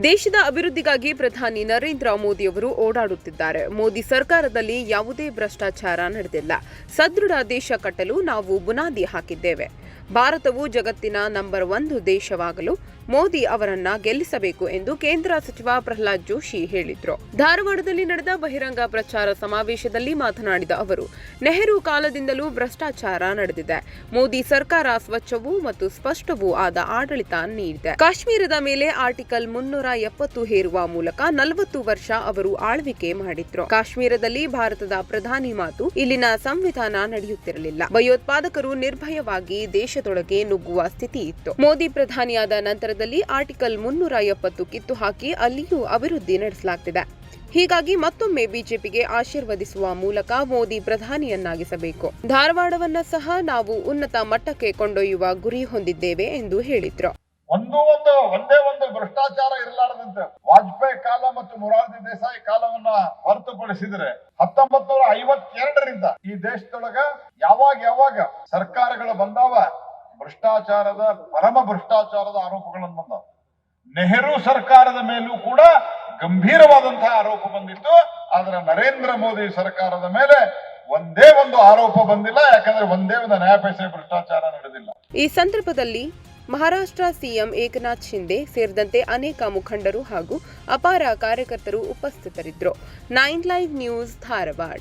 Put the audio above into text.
ದೇಶದ ಅಭಿವೃದ್ಧಿಗಾಗಿ ಪ್ರಧಾನಿ ನರೇಂದ್ರ ಮೋದಿಯವರು ಓಡಾಡುತ್ತಿದ್ದಾರೆ. ಮೋದಿ ಸರ್ಕಾರದಲ್ಲಿ ಯಾವುದೇ ಭ್ರಷ್ಟಾಚಾರ ನಡೆದಿಲ್ಲ. ಸದೃಢ ದೇಶ ಕಟ್ಟಲು ನಾವು ಬುನಾದಿ ಹಾಕಿದ್ದೇವೆ. ಭಾರತವು ಜಗತ್ತಿನ ನಂಬರ್ ಒಂದು ದೇಶವಾಗಲು ಮೋದಿ ಅವರನ್ನ ಗೆಲ್ಲಿಸಬೇಕು ಎಂದು ಕೇಂದ್ರ ಸಚಿವ ಪ್ರಹ್ಲಾದ್ ಜೋಶಿ ಹೇಳಿದ್ರು. ಧಾರವಾಡದಲ್ಲಿ ನಡೆದ ಬಹಿರಂಗ ಪ್ರಚಾರ ಸಮಾವೇಶದಲ್ಲಿ ಮಾತನಾಡಿದ ಅವರು, ನೆಹರು ಕಾಲದಿಂದಲೂ ಭ್ರಷ್ಟಾಚಾರ ನಡೆದಿದೆ. ಮೋದಿ ಸರ್ಕಾರ ಸ್ವಚ್ಛವೂ ಮತ್ತು ಸ್ಪಷ್ಟವೂ ಆದ ಆಡಳಿತ ನೀಡಿದೆ. ಕಾಶ್ಮೀರದ ಮೇಲೆ ಆರ್ಟಿಕಲ್ ಮುನ್ನೂರ ಎಪ್ಪತ್ತು ಹೇರುವ ಮೂಲಕ ನಲವತ್ತು ವರ್ಷ ಅವರು ಆಳ್ವಿಕೆ ಮಾಡಿದ್ರು. ಕಾಶ್ಮೀರದಲ್ಲಿ ಭಾರತದ ಪ್ರಧಾನಿ ಮಾತು ಇಲ್ಲಿನ ಸಂವಿಧಾನ ನಡೆಯುತ್ತಿರಲಿಲ್ಲ. ಭಯೋತ್ಪಾದಕರು ನಿರ್ಭಯವಾಗಿ ದೇಶದೊಳಗೆ ನುಗ್ಗುವ ಸ್ಥಿತಿ ಇತ್ತು. ಮೋದಿ ಪ್ರಧಾನಿಯಾದ ನಂತರದಲ್ಲಿ ಆರ್ಟಿಕಲ್ ಮುನ್ನೂರ ಎಪ್ಪತ್ತು ಕಿತ್ತು ಹಾಕಿ ಅಲ್ಲಿಯೂ ಅಭಿವೃದ್ಧಿ ನಡೆಸಲಾಗ್ತಿದೆ. ಹೀಗಾಗಿ ಮತ್ತೊಮ್ಮೆ ಬಿಜೆಪಿಗೆ ಆಶೀರ್ವದಿಸುವ ಮೂಲಕ ಮೋದಿ ಪ್ರಧಾನಿಯನ್ನಾಗಿಸಬೇಕು. ಧಾರವಾಡವನ್ನ ಸಹ ನಾವು ಉನ್ನತ ಮಟ್ಟಕ್ಕೆ ಕೊಂಡೊಯ್ಯುವ ಗುರಿ ಹೊಂದಿದ್ದೇವೆ ಎಂದು ಹೇಳಿದ್ರು. ಒಂದು ಒಂದು, ಒಂದೇ ಒಂದು ಭ್ರಷ್ಟಾಚಾರ ಇರಲಾರದಂತೆ ವಾಜಪೇಯಿ ಕಾಲ ಮತ್ತು ಮೊರಾರ್ಜಿ ದೇಸಾಯಿ ಕಾಲವನ್ನ ಹೊರತುಪಡಿಸಿದ್ರೆ ಹತ್ತೊಂಬತ್ ನೂರ ಐವತ್ತೆರಡರಿಂದ ಈ ದೇಶದೊಳಗ ಯಾವಾಗ ಯಾವಾಗ ಸರ್ಕಾರಗಳು ಬಂದಾವ ಭ್ರಷ್ಟಾಚಾರದ, ಪರಮ ಭ್ರಷ್ಟಾಚಾರದ ಆರೋಪಗಳನ್ನು ಬಂದ ನೆಹರು ಸರ್ಕಾರದ ಮೇಲೂ ಕೂಡ ಗಂಭೀರವಾದಂತಹ ಆರೋಪ ಬಂದಿತ್ತು. ಆದ್ರೆ ನರೇಂದ್ರ ಮೋದಿ ಸರ್ಕಾರದ ಮೇಲೆ ಒಂದೇ ಒಂದು ಆರೋಪ ಬಂದಿಲ್ಲ. ಯಾಕಂದ್ರೆ ಒಂದೇ ಒಂದು ನ್ಯಾಯಪೇಸೆ ಭ್ರಷ್ಟಾಚಾರ ನಡೆದಿಲ್ಲ. ಈ ಸಂದರ್ಭದಲ್ಲಿ ಮಹಾರಾಷ್ಟ್ರ ಸಿಎಂ ಏಕನಾಥ್ ಶಿಂದೆ ಸೇರಿದಂತೆ ಅನೇಕ ಮುಖಂಡರು ಹಾಗೂ ಅಪಾರ ಕಾರ್ಯಕರ್ತರು ಉಪಸ್ಥಿತರಿದ್ದರು. Nine live news Dharwad.